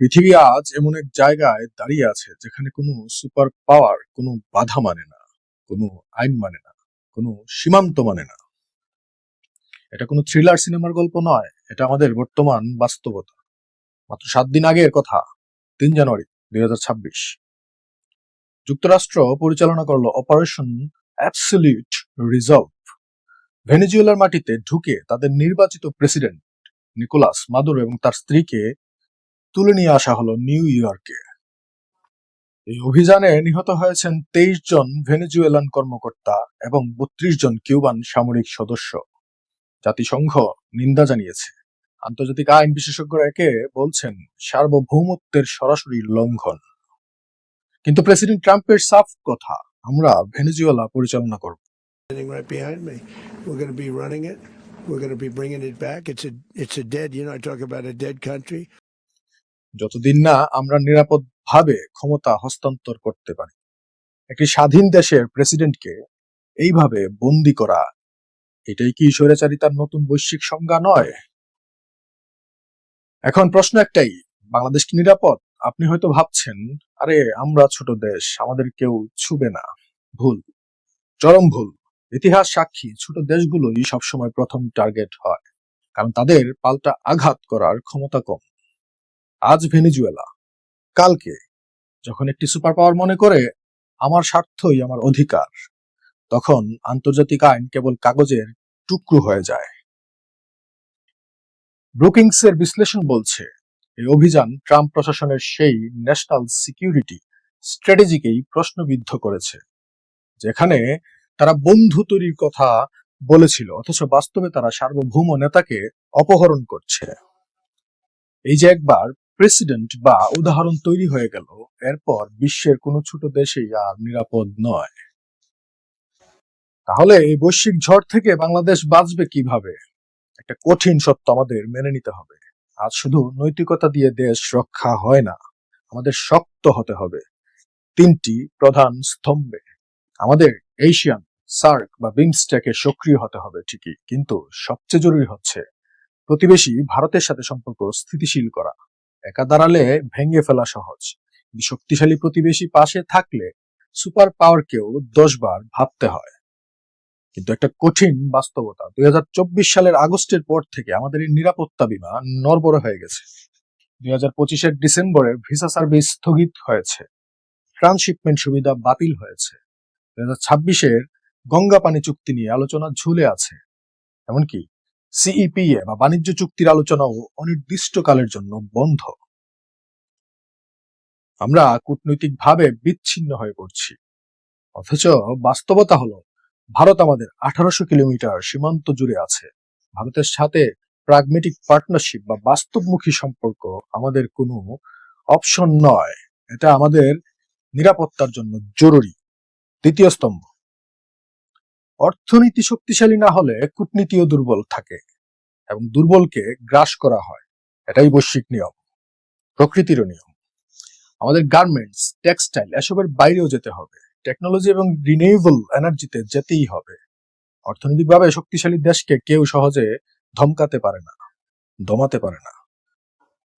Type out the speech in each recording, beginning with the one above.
পৃথিবী আজ এমন এক জায়গায় দাঁড়িয়ে আছে যেখানে কোনো সুপার পাওয়ার, কোনো বাধা মানে না, কোনো আইন মানে না, কোনো সীমান্ত মানে না। এটা কোনো থ্রিলার সিনেমার গল্প নয়, এটা আমাদের বর্তমান বাস্তবতা। মাত্র সাত দিন আগের কথা, তিন জানুয়ারি দুই হাজার ছাব্বিশ। যুক্তরাষ্ট্র পরিচালনা করল অপারেশন অ্যাবসলিউট রিজার্ভ ভেনেজুয়েলার মাটিতে ঢুকে তাদের নির্বাচিত প্রেসিডেন্ট নিকোলাস মাদুরো এবং তার স্ত্রীকে তুলে নিয়ে আসা হলো নিউ ইয়র্কে এই অভিযানে নিহত হয়েছেন তেইশ জন ভেনেজুয়েলান কর্মকর্তা এবং বত্রিশ জন কিউবান সামরিক সদস্য জাতিসংঘ নিন্দা জানিয়েছে আন্তর্জাতিক আইন বিশেষজ্ঞরা একে বলছেন সার্বভৌমত্বের সরাসরি লঙ্ঘন কিন্তু প্রেসিডেন্ট ট্রাম্পের সাফ কথা আমরা ভেনেজুয়েলা পরিচালনা করব. We're going to be bringing it back. It's a it's a dead. You know, I talk about a dead country. যতদিন না আমরা নিরাপদভাবে ক্ষমতা হস্তান্তর করতে পারি, একটি স্বাধীন দেশের প্রেসিডেন্টকে এইভাবে বন্দি করা, এটাই কি স্বৈরাচারিতার নতুন বৈশ্বিক সংজ্ঞা নয়? এখন প্রশ্ন একটাই, বাংলাদেশ কি নিরাপদ? আপনি হয়তো ভাবছেন, আরে আমরা ছোট দেশ, আমাদের কেউ ছুবে না। ভুল, চরম ভুল। ইতিহাস সাক্ষী, ছোট দেশগুলোই সবসময় প্রথম টার্গেট হয়, কারণ তাদের পাল্টা আঘাত করার ক্ষমতা কম। আজ ভেনিজুয়েলা। কালকে, যখন একটি সুপার পাওয়ার মনে করে, আমার স্বার্থই আমার অধিকার, তখন আন্তর্জাতিক আইন কেবল কাগজের টুকরো হয়ে যায়। ব্রুকিংসের বিশ্লেষণ বলছে, এই অভিযান ট্রাম্প প্রশাসনের সেই ন্যাশনাল সিকিউরিটি স্ট্র্যাটেজিকেই প্রশ্নবিদ্ধ করেছে, যেখানে তারা বন্ধু তৈরির কথা বলেছিল, অথচ বাস্তবে তারা সার্বভৌম নেতাকে অপহরণ করছে। এই যে একবার প্রেসিডেন্ট বা উদাহরণ তৈরি হয়ে গেল, এরপর বিশ্বের কোনো ছোট দেশেই আর নিরাপদ নয়। তাহলে এই বৈশ্বিক ঝড় থেকে বাংলাদেশ বাঁচবে কীভাবে? একটা কঠিন সত্য আমাদের মেনে নিতে হবে। আজ শুধু নৈতিকতা দিয়ে দেশ রক্ষা হয় না, আমাদের শক্ত হতে হবে। তিনটি প্রধান স্তম্ভে আমাদের এশিয়ান সার্ক বা বিমস্টেকে সক্রিয় হতে হবে ঠিকই, কিন্তু সবচেয়ে জরুরি হচ্ছে প্রতিবেশী ভারতের সাথে সম্পর্ক স্থিতিশীল করা। একা দাঁড়ালে ভেঙে ফেলা সহজ। শক্তিশালী প্রতিবেশী পাশে থাকলে সুপার পাওয়ারকেও দশবার ভাবতে হয়। কিন্তু একটা কঠিন বাস্তবতা, দুই সালের আগস্টের পর থেকে আমাদের এই নিরাপত্তা বিমা নড়বড় হয়ে গেছে। দুই হাজার পঁচিশের ডিসেম্বরে ভিসা সার্ভিস স্থগিত হয়েছে। ট্রান্সশিপমেন্ট সুবিধা বাতিল হয়েছে। দুই হাজার ছাব্বিশের গঙ্গা পানি চুক্তি নিয়ে আলোচনা ঝুলে আছে। এমনকি সিইপিএ বা বাণিজ্য চুক্তির আলোচনাও অনির্দিষ্টকালের জন্য বন্ধ। আমরা কূটনৈতিকভাবে বিচ্ছিন্ন হয়ে পড়ছি। অথচ বাস্তবতা হলো, ভারত আমাদের আঠারোশো কিলোমিটার সীমান্ত জুড়ে আছে। ভারতের সাথে প্রাগমেটিক পার্টনারশিপ বা বাস্তবমুখী সম্পর্ক আমাদের কোনো অপশন নয়। এটা আমাদের নিরাপত্তার জন্য জরুরি। দ্বিতীয় স্তম্ভ। অর্থনীতি শক্তিশালী না হলে কূটনীতিও দুর্বল থাকে এবং দুর্বলকে গ্রাস করা হয়। এটাই বৈশ্বিক নিয়ম, প্রকৃতিরও নিয়ম। আমাদের গার্মেন্টস, টেক্সটাইল, এসবের বাইরেও যেতে হবে। টেকনোলজি এবং রিনিউয়েবল এনার্জিতে যেতেই হবে। অর্থনৈতিকভাবে শক্তিশালী দেশকে কেউ সহজে ধমকাতে পারে না, দমাতে পারে না।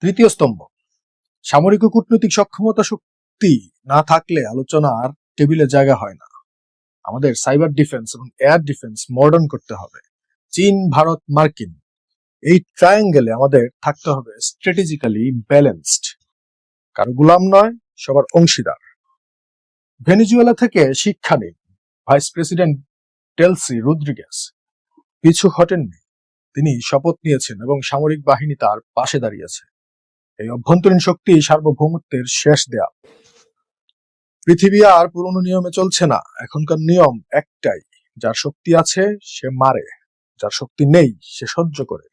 তৃতীয় স্তম্ভ, সামরিক ও কূটনৈতিক সক্ষমতা শক্তি না থাকলে আলোচনার টেবিলে জায়গা হয় না। আমাদের সাইবার ডিফেন্স এবং এয়ার ডিফেন্স মডার্ন করতে হবে। চীন, ভারত, মার্কিন, এই ট্রায়াঙ্গেলে আমাদের থাকতে হবে স্ট্র্যাটেজিক্যালি ব্যালেন্সড কারও গুলাম নয়, সবার অংশীদার। ভেনিজুয়েলা থেকে শিক্ষা নেই, ভাইস প্রেসিডেন্ট টেলসি রুদ্রিগেস পিছু হটেননি তিনি শপথ নিয়েছেন এবং সামরিক বাহিনী তার পাশে দাঁড়িয়েছে। এই অভ্যন্তরীণ শক্তি সার্বভৌমত্বের শেষ দেয়া পৃথিবী আর পুরনো নিয়মে চলছে না। এখনকার নিয়ম একটাই, যার শক্তি আছে সে মারে, যার শক্তি নেই সে সহ্য করে।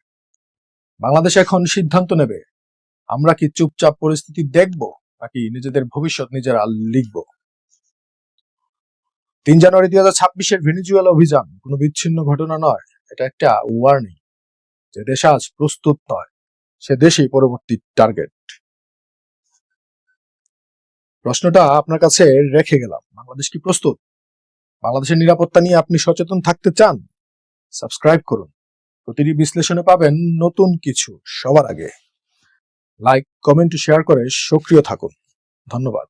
বাংলাদেশ এখন সিদ্ধান্ত নেবে, আমরা কি চুপচাপ পরিস্থিতি দেখব, নাকি নিজেদের ভবিষ্যৎ নিজেরা লিখব? তিন জানুয়ারি দুই হাজার ছাব্বিশের ভেনিজুয়েলা অভিযান কোনো বিচ্ছিন্ন ঘটনা নয়, এটা একটা ওয়ার্নিং যে দেশ আজ প্রস্তুত নয়, সে দেশই পরবর্তী টার্গেট প্রশ্নটা আপনার কাছে রেখে গেলাম। বাংলাদেশ কি প্রস্তুত? বাংলাদেশের নিরাপত্তা নিয়ে আপনি সচেতন থাকতে চান? সাবস্ক্রাইব করুন। প্রতিটি বিশ্লেষণে পাবেন নতুন কিছু সবার আগে। লাইক, কমেন্ট, শেয়ার করে সক্রিয় থাকুন। ধন্যবাদ।